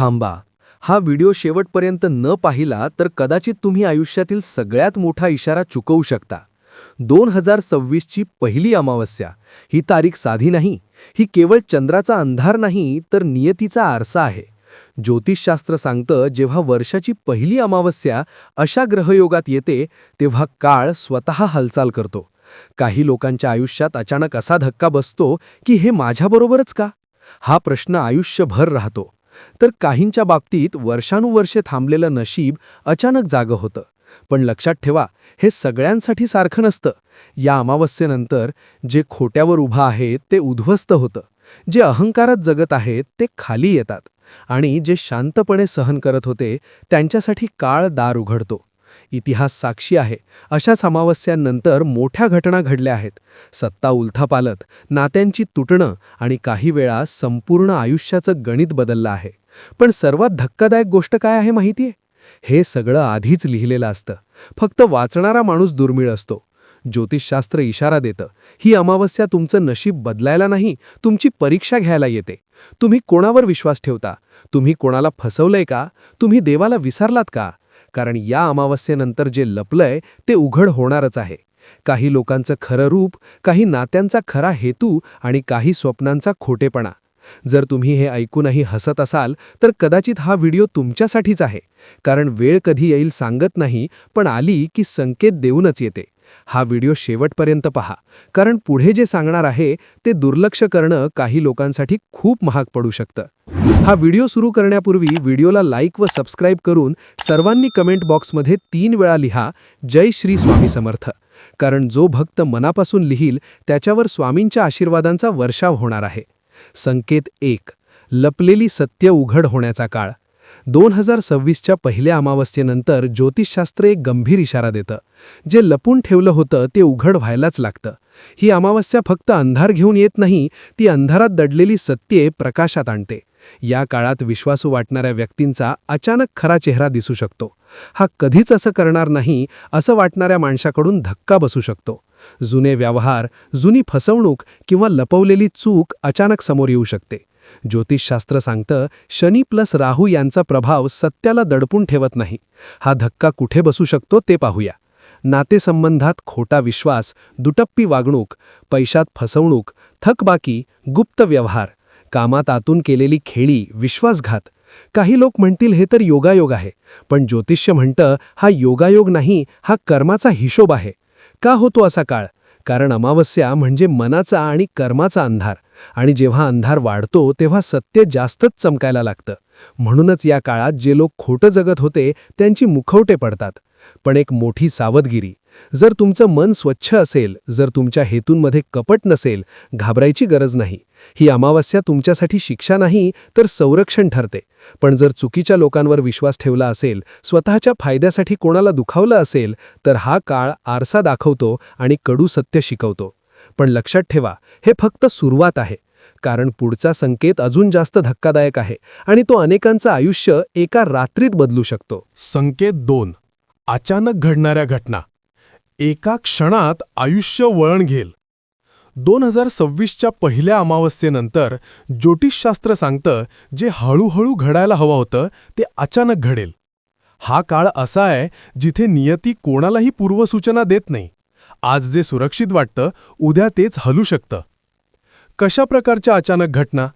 थांबा. हा व्हिडिओ शेवटपर्यंत न पाहिला तर कदाचित तुम्ही आयुष्यातील सगळ्यात मोठा इशारा चुकवू शकता. दोन हजार सव्वीसची पहिली अमावस्या. ही तारीख साधी नाही. ही केवळ चंद्राचा अंधार नाही तर नियतीचा आरसा आहे. ज्योतिषशास्त्र सांगतं जेव्हा वर्षाची पहिली अमावस्या अशा ग्रहयोगात येते तेव्हा काळ स्वतः हालचाल करतो. काही लोकांच्या आयुष्यात अचानक असा धक्का बसतो की हे माझ्याबरोबरच का? हा प्रश्न आयुष्यभर राहतो. तर काहींच्या बाबतीत वर्षानुवर्षे थांबलेलं नशीब अचानक जागं होतं. पण लक्षात ठेवा हे सगळ्यांसाठी सारखं नसतं. या अमावस्येनंतर जे खोट्यावर उभं आहे ते उद्ध्वस्त होतं. जे अहंकारात जगत आहेत ते खाली येतात. आणि जे शांतपणे सहन करत होते त्यांच्यासाठी काळ दार उघडतो. इतिहास साक्षी आहे. अशाच अमावस्यांनंतर मोठ्या घटना घडल्या आहेत. सत्ता उलथापालत नात्यांची तुटणं आणि काही वेळा संपूर्ण आयुष्याचं गणित बदललं आहे. पण सर्वात धक्कादायक गोष्ट काय आहे माहितीये? हे सगळं आधीच लिहिलेलं असतं. फक्त वाचणारा माणूस दुर्मिळ असतो. ज्योतिषशास्त्र इशारा देतं ही अमावस्या तुमचं नशीब बदलायला नाही तुमची परीक्षा घ्यायला येते. तुम्ही कोणावर विश्वास ठेवता? तुम्ही कोणाला फसवलंय का? तुम्ही देवाला विसरलात का? कारण या अमावस्येनंतर जे लपलंय ते उघड होणारच आहे. काही लोकांचं खरं रूप काही नात्यांचा खरा हेतू आणि काही स्वप्नांचा खोटेपणा. जर तुम्ही हे ऐकूनही हसत असाल तर कदाचित हा व्हिडिओ तुमच्यासाठीच आहे. कारण वेळ कधी येईल सांगत नाही पण आली की संकेत देऊनच येते. हा व्हिडिओ शेवटपर्यंत पहा. कारण पुढे जे सांगणार आहे ते दुर्लक्ष करणं काही लोकांसाठी खूप महाग पडू शकतं. हा व्हिडिओ सुरू करण्यापूर्वी व्हिडिओला लाईक व सबस्क्राईब करून सर्वांनी कमेंट बॉक्समध्ये तीन वेळा लिहा जय श्री स्वामी समर्थ. कारण जो भक्त मनापासून लिहील त्याच्यावर स्वामींच्या आशीर्वादांचा वर्षाव होणार आहे. संकेत एक लपलेली सत्य उघड होण्याचा काळ. दोन हजार सव्वीसच्या पहिल्या अमावस्येनंतर ज्योतिषशास्त्र एक गंभीर इशारा देतं. जे लपून ठेवलं होतं ते उघड व्हायलाच लागतं. ही अमावस्या फक्त अंधार घेऊन येत नाही ती अंधारात दडलेली सत्ये प्रकाशात आणते. या काळात विश्वासू वाटणाऱ्या व्यक्तींचा अचानक खरा चेहरा दिसू शकतो. हा कधीच असं करणार नाही असं वाटणाऱ्या माणसाकडून धक्का बसू शकतो. जुने व्यवहार जुनी फसवणूक किंवा लपवलेली चूक अचानक समोर येऊ शकते. ज्योतिषशास्त्र सांगतं शनी प्लस राहू यांचा प्रभाव सत्याला दडपून ठेवत नाही. हा धक्का कुठे बसू शकतो ते पाहूया. नातेसंबंधात खोटा विश्वास दुटप्पी वागणूक पैशात फसवणूक थकबाकी गुप्त व्यवहार कामात आतून केलेली खेळी विश्वासघात. काही लोक म्हणतील हे तर योगायोग आहे पण ज्योतिष्य म्हणतं हा योगायोग नाही हा कर्माचा हिशोब आहे. का होतो असा काळ? कारण अमावस्या म्हणजे मनाचा आणि कर्माचा अंधार. आणि जेव्हा अंधार वाढतो तेव्हा सत्य जास्तच चमकायला लागतं. म्हणूनच या काळात जे लोक खोटं जगत होते त्यांची मुखवटे पडतात. पण एक मोठी सावधगिरी जर तुमचं मन स्वच्छ असेल जर तुमच्या हेतूंमध्ये कपट नसेल घाबरायची गरज नाही. ही अमावस्या तुमच्यासाठी शिक्षा नाही तर संरक्षण ठरते. पण जर चुकीच्या लोकांवर विश्वास ठेवला असेल स्वतःच्या फायद्यासाठी कोणाला दुखावलं असेल तर हा काळ आरसा दाखवतो आणि कडू सत्य शिकवतो. पण लक्षात ठेवा हे फक्त सुरुवात आहे. कारण पुढचा संकेत अजून जास्त धक्कादायक आहे आणि तो अनेकांचं आयुष्य एका रात्रीत बदलू शकतो. संकेत दोन. अचानक घडणाऱ्या घटना. एका क्षणात आयुष्य वळण घेल. दोन हजार सव्वीसच्या पहिल्या अमावस्येनंतर ज्योतिषशास्त्र सांगतं जे हळूहळू घडायला हवं होतं ते अचानक घडेल. हा काळ असा आहे जिथे नियती कोणालाही पूर्वसूचना देत नाही. आज जे सुरक्षित वाटतं उद्या तेच हलू शकतं. कशा प्रकारच्या अचानक घटना?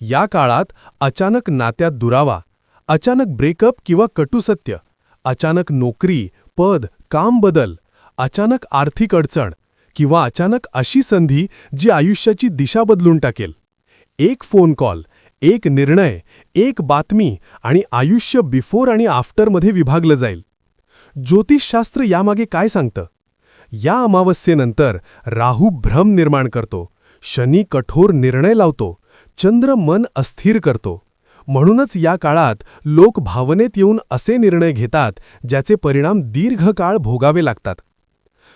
या काळात अचानक नात्यात दुरावा अचानक ब्रेकअप किंवा कटुसत्य अचानक नोकरी पद काम बदल अचानक आर्थिक अडचण किंवा अचानक अशी संधी जी आयुष्याची दिशा बदलून टाकेल. एक फोन कॉल एक निर्णय एक बातमी आणि आयुष्य बिफोर आणि आफ्टरमध्ये विभागलं जाईल. ज्योतिषशास्त्र यामागे काय सांगतं? या अमावस्येनंतर राहू भ्रम निर्माण करतो शनी कठोर निर्णय लावतो चंद्र मन अस्थिर करतो. म्हणूनच या काळात लोक भावनेत येऊन असे निर्णय घेतात ज्याचे परिणाम दीर्घकाळ भोगावे लागतात.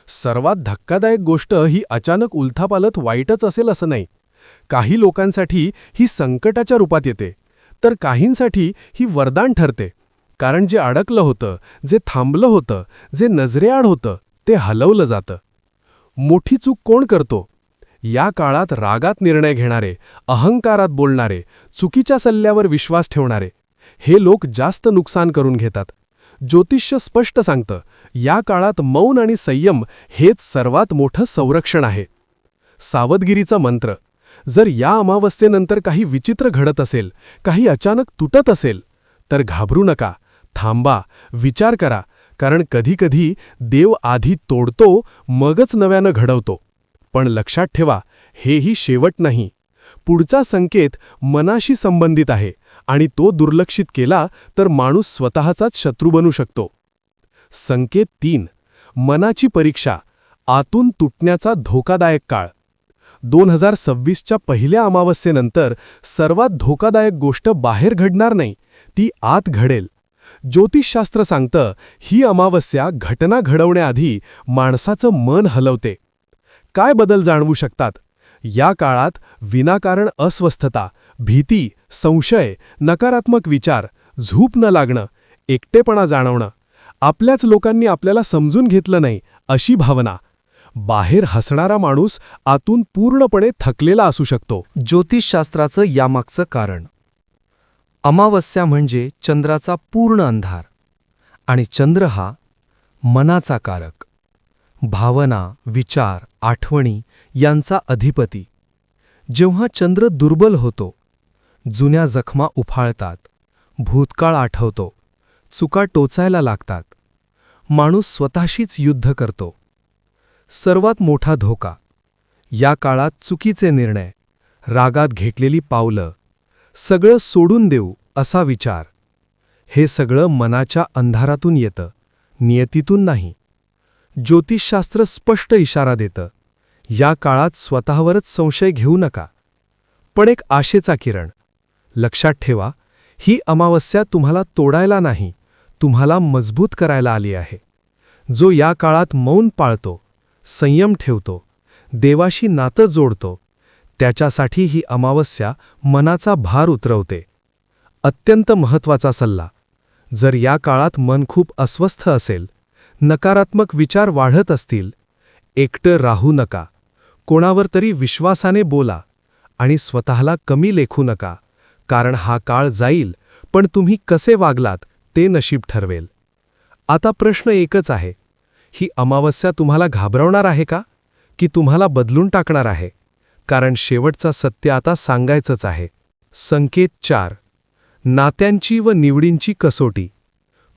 सर्वात धक्कादायक गोष्ट ही अचानक उलथापालत वाईटच असेल असं नाही. काही लोकांसाठी ही संकटाच्या रूपात येते तर काहींसाठी ही वरदान ठरते. कारण जे अडकलं होतं जे थांबलं होतं जे नजरेआड होतं ते हलवलं जातं. मोठी चूक कोण करतो? या काळात रागात निर्णय घेणारे अहंकारात बोलणारे चुकीच्या सल्ल्यावर विश्वास ठेवणारे हे लोक जास्त नुकसान करून घेतात. ज्योतिष्य स्पष्ट सांगतं या काळात मौन आणि संयम हेच सर्वात मोठं संरक्षण आहे. सावधगिरीचा मंत्र जर या अमावस्येनंतर काही विचित्र घडत असेल काही अचानक तुटत असेल तर घाबरू नका थांबा विचार करा कारण कधीकधी देव आधी तोडतो मगच नव्यानं घडवतो. पण लक्षात ठेवा हेही शेवट नाही. पुढचा संकेत मनाशी संबंधित आहे. आणि तो दुर्लक्षित केला तर माणूस स्वतःचाच शत्रू बनू शकतो. संकेत तीन. मनाची परीक्षा. आतून तुटण्याचा धोकादायक काळ. दोन हजार सव्वीसच्या पहिल्या अमावस्येनंतर सर्वात धोकादायक गोष्ट बाहेर घडणार नाही ती आत घडेल. ज्योतिषशास्त्र सांगतं ही अमावस्या घटना घडवण्याआधी माणसाचं मन हलवते. काय बदल जाणवू शकतात? या काळात विनाकारण अस्वस्थता भीती संशय नकारात्मक विचार झूप न लागणं एकटेपणा जाणवणं आपल्याच लोकांनी आपल्याला समजून घेतलं नाही अशी भावना. बाहेर हसणारा माणूस आतून पूर्णपणे थकलेला असू शकतो. ज्योतिषशास्त्राचं यामागचं कारण. अमावस्या म्हणजे चंद्राचा पूर्ण अंधार आणि चंद्र हा मनाचा कारक. भावना विचार आठवणी यांचा अधिपती. जेव्हा चंद्र दुर्बल होतो जुन्या जखमा उफाळतात. भूतकाळ आठवतो. चुका टोचायला लागतात. माणूस स्वतःशीच युद्ध करतो. सर्वात मोठा धोका. या काळात चुकीचे निर्णय. रागात घेतलेली पावलं. सगळं सोडून देऊ असा विचार. हे सगळं मनाच्या अंधारातून येतं. नियतीतून नाही. ज्योतिषशास्त्र स्पष्ट इशारा देतं. या काळात स्वतःवरच संशय घेऊ नका. पण एक आशेचा किरण. लक्षात ठेवा ही अमावस्या तुम्हाला तोडायला नाही तुम्हाला मजबूत करायला आली आहे. जो या काळात मौन पाळतो संयम ठेवतो देवाशी नातं जोडतो त्याच्यासाठी ही अमावस्या मनाचा भार उतरवते. अत्यंत महत्त्वाचा सल्ला जर या काळात मन खूप अस्वस्थ असेल नकारात्मक विचार वाढत असतील एकटं राहू नका कोणावर तरी विश्वासाने बोला आणि स्वतःला कमी लेखू नका. कारण हा काळ जाईल पण तुम्ही कसे वागलात ते नशीब ठरवेल. आता प्रश्न एकच आहे ही अमावस्या तुम्हाला घाबरवणार आहे का? की तुम्हाला बदलून टाकणार आहे? कारण शेवटचा सत्य आता सांगायचंच आहे. संकेत चार नात्यांची व निवडींची कसोटी.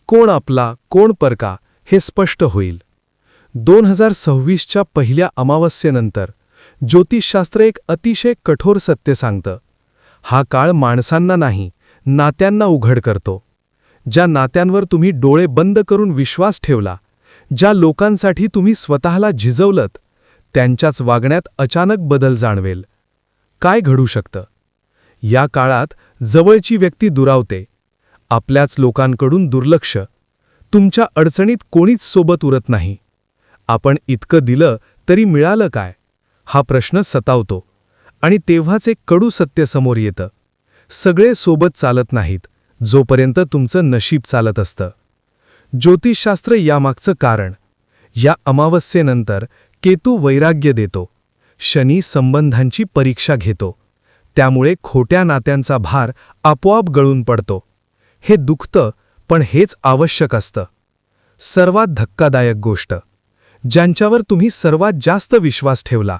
कोण आपला कोण परका हे स्पष्ट होईल. दोन हजार सव्वीसच्या पहिल्या अमावस्येनंतर ज्योतिषशास्त्र एक अतिशय कठोर सत्य सांगतं. हा काळ माणसांना नाही नात्यांना उघड करतो. ज्या नात्यांवर तुम्ही डोळे बंद करून विश्वास ठेवला ज्या लोकांसाठी तुम्ही स्वतःला झिजवलत त्यांच्याच वागण्यात अचानक बदल जाणवेल. काय घडू शकतं? या काळात जवळची व्यक्ती दुरावते आपल्याच लोकांकडून दुर्लक्ष तुमच्या अडचणीत कोणीच सोबत उरत नाही. आपण इतकं दिलं तरी मिळालं काय? हा प्रश्न सतावतो. आणि तेव्हाच एक कडू सत्य समोर येतं. सगळे सोबत चालत नाहीत जोपर्यंत तुमचं नशीब चालत असतं. ज्योतिषशास्त्र यामागचं कारण या अमावस्येनंतर केतू वैराग्य देतो शनी संबंधांची परीक्षा घेतो त्यामुळे खोट्या नात्यांचा भार आपोआप गळून पडतो. हे दुखतं पण हेच आवश्यक असतं. सर्वात धक्कादायक गोष्ट ज्यांच्यावर तुम्ही सर्वात जास्त विश्वास ठेवला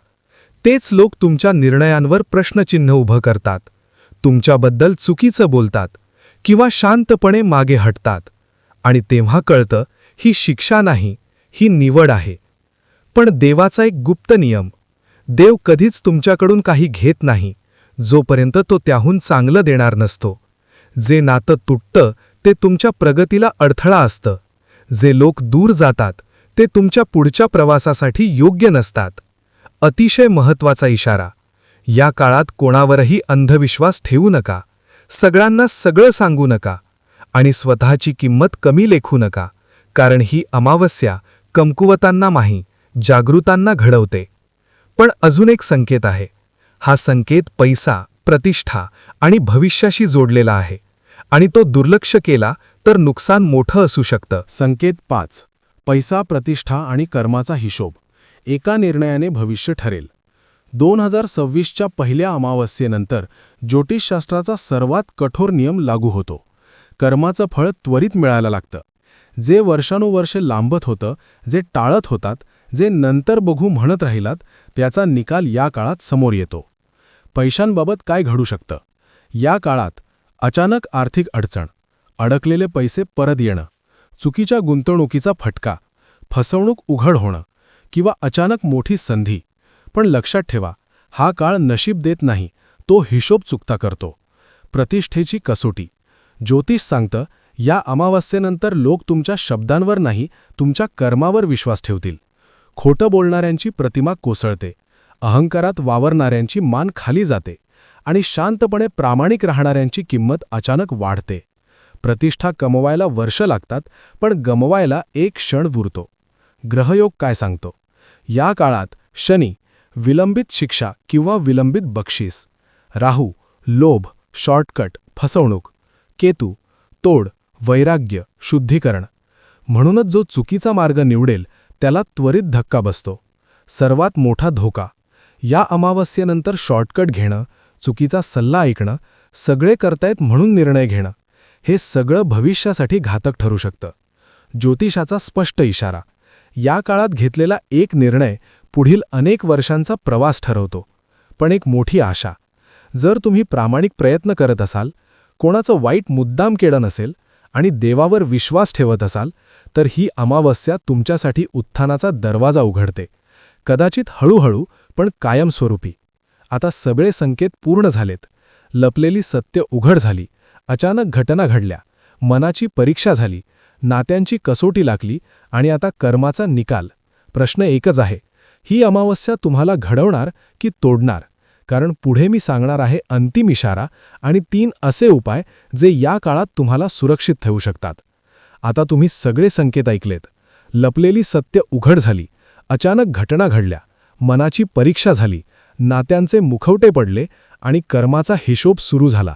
तेच लोक तुमच्या निर्णयांवर प्रश्नचिन्ह उभं करतात. तुमच्याबद्दल चुकीचं बोलतात किंवा शांतपणे मागे हटतात. आणि तेव्हा कळतं ही शिक्षा नाही ही निवड आहे. पण देवाचा एक गुप्त नियम देव कधीच तुमच्याकडून काही घेत नाही जोपर्यंत तो त्याहून चांगलं देणार नसतो. जे नातं तुटतं ते तुमच्या प्रगतीला अडथळा असतं. जे लोक दूर जातात ते तुमच्या पुढच्या प्रवासासाठी योग्य नसतात. अतिशय महत्त्वाचा इशारा. या काळात कोणावरही अंधविश्वास ठेवू नका. सगळ्यांना सगळं सांगू नका. आणि स्वतःची किंमत कमी लेखू नका. कारण ही अमावस्या कमकुवतांना माही जागृतांना घडवते. पण अजून एक संकेत आहे. हा संकेत पैसा प्रतिष्ठा आणि भविष्याशी जोडलेला आहे. आणि तो दुर्लक्ष केला तर नुकसान मोठं असू शकतं. संकेत पाच. पैसा प्रतिष्ठा आणि कर्माचा हिशोब. एका निर्णयाने भविष्य ठरेल. दोन हजार सव्वीसच्या पहिल्या अमावस्येनंतर ज्योतिषशास्त्राचा सर्वात कठोर नियम लागू होतो. कर्माचं फळ त्वरित मिळायला लागतं. जे वर्षानुवर्षे लांबत होतं जे टाळत होतात जे नंतर बघू म्हणत राहिलात त्याचा निकाल या काळात समोर येतो. पैशांबाबत काय घडू शकतं? या काळात अचानक आर्थिक अडचण अडकलेले पैसे परत येणं चुकीच्या गुंतवणुकीचा फटका फसवणूक उघड होणं किंवा अचानक मोठी संधी. पण लक्षात ठेवा हा काळ नशीब देत नाही तो हिशोब चुकता करतो. प्रतिष्ठेची कसोटी. ज्योतिष सांगतं या अमावस्येनंतर लोक तुमच्या शब्दांवर नाही तुमच्या कर्मावर विश्वास ठेवतील. खोटं बोलणाऱ्यांची प्रतिमा कोसळते. अहंकारात वावरणाऱ्यांची मान खाली जाते. आणि शांतपणे प्रामाणिक राहणाऱ्यांची किंमत अचानक वाढते. प्रतिष्ठा कमवायला वर्ष लागतात पण गमवायला एक क्षण उरतो. ग्रहयोग काय सांगतो? या काळात शनी विलंबित शिक्षा किंवा विलंबित बक्षीस राहू लोभ शॉर्टकट फसवणूक केतू तोड वैराग्य शुद्धीकरण म्हणूनच जो चुकीचा मार्ग निवडेल त्याला त्वरित धक्का बसतो. सर्वात मोठा धोका या अमावस्येनंतर शॉर्टकट घेणं चुकीचा सल्ला ऐकणं सगळे करतायत म्हणून निर्णय घेणं हे सगळं भविष्यासाठी घातक ठरू शकतं. ज्योतिषाचा स्पष्ट इशारा. या काळात घेतलेला एक निर्णय पुढील अनेक वर्षांचा प्रवास ठरवतो. पण एक मोठी आशा जर तुम्ही प्रामाणिक प्रयत्न करत असाल कोणाचं वाईट मुद्दाम केलं नसेल आणि देवावर विश्वास ठेवत असाल तर ही अमावस्या तुमच्यासाठी उत्थानाचा दरवाजा उघडते. कदाचित हळूहळू पण कायमस्वरूपी. आता सगळे संकेत पूर्ण झालेत. लपलेली सत्य उघड झाली. अचानक घटना घडल्या. मनाची परीक्षा झाली. नात्यांची कसोटी लागली आणि आता कर्माचा निकाल. प्रश्न एकच आहे ही अमावस्या तुम्हाला घडवणार की तोडणार? कारण पुढे मी सांगणार आहे अंतिम इशारा आणि तीन असे उपाय जे या काळात तुम्हाला सुरक्षित ठेवू शकतात. आता तुम्ही सगळे संकेत ऐकलेत. लपलेली सत्य उघड झाली. अचानक घटना घडल्या. मनाची परीक्षा झाली. नात्यांचे मुखवटे पडले आणि कर्माचा हिशोब सुरू झाला.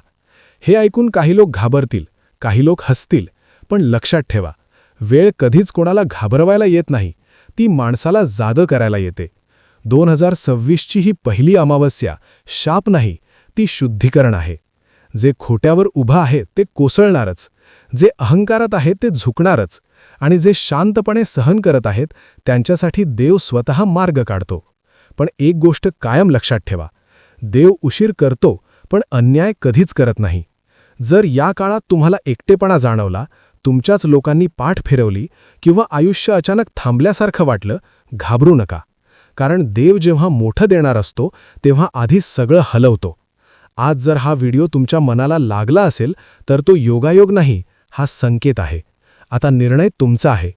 हे ऐकून काही लोक घाबरतील काही लोक हसतील पण लक्षात ठेवा वेळ कधीच कोणाला घाबरवायला येत नाही ती माणसाला जादं करायला येते. दोन हजार सव्वीसची ही पहिली अमावस्या शाप नाही ती शुद्धीकरण आहे. जे खोट्यावर उभं आहे ते कोसळणारच जे अहंकारात आहे ते झुकणारच आणि जे शांतपणे सहन करत आहेत त्यांच्यासाठी देव स्वतः मार्ग काढतो. पण एक गोष्ट कायम लक्षात ठेवा देव उशीर करतो पण अन्याय कधीच करत नाही. जर या काळात तुम्हाला एकटेपणा जाणवला तुमच्याच लोकांनी पाठ फिरवली किंवा आयुष्य अचानक थांबल्यासारखं वाटलं घाबरू नका. कारण देव जेव्हा मोठं देणार असतो तेव्हा आधी सगळं हलवतो. आज जर हा व्हिडिओ तुमच्या मनाला लागला असेल तर तो योगायोग नाही हा संकेत आहे. आता निर्णय तुमचा आहे.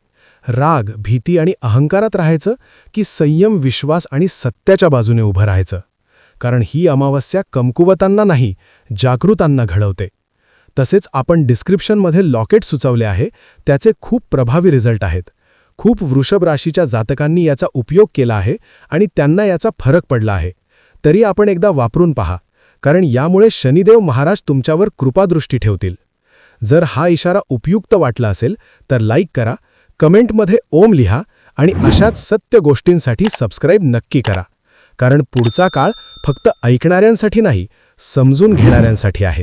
राग भीती आणि अहंकारात राहायचं की संयम विश्वास आणि सत्याच्या बाजूने उभं राहायचं? कारण ही अमावस्या कमकुवतांना नाही जागृतांना घडवते. तसेच आपण डिस्क्रिप्शनमध्ये लॉकेट सुचवले आहे त्याचे खूप प्रभावी रिझल्ट आहेत. खूप वृषभ राशीच्या जातकांनी याचा उपयोग केला आहे आणि त्यांना याचा फरक पडला आहे. तरी आपण एकदा वापरून पहा कारण यामुळे शनिदेव महाराज तुमच्यावर कृपादृष्टी ठेवतील. जर हा इशारा उपयुक्त वाटला असेल तर लाईक करा कमेंटमध्ये ओम लिहा आणि अशाच सत्य गोष्टींसाठी सबस्क्राईब नक्की करा. कारण पुढचा काळ फक्त ऐकणाऱ्यांसाठी नाही समजून घेणाऱ्यांसाठी आहे.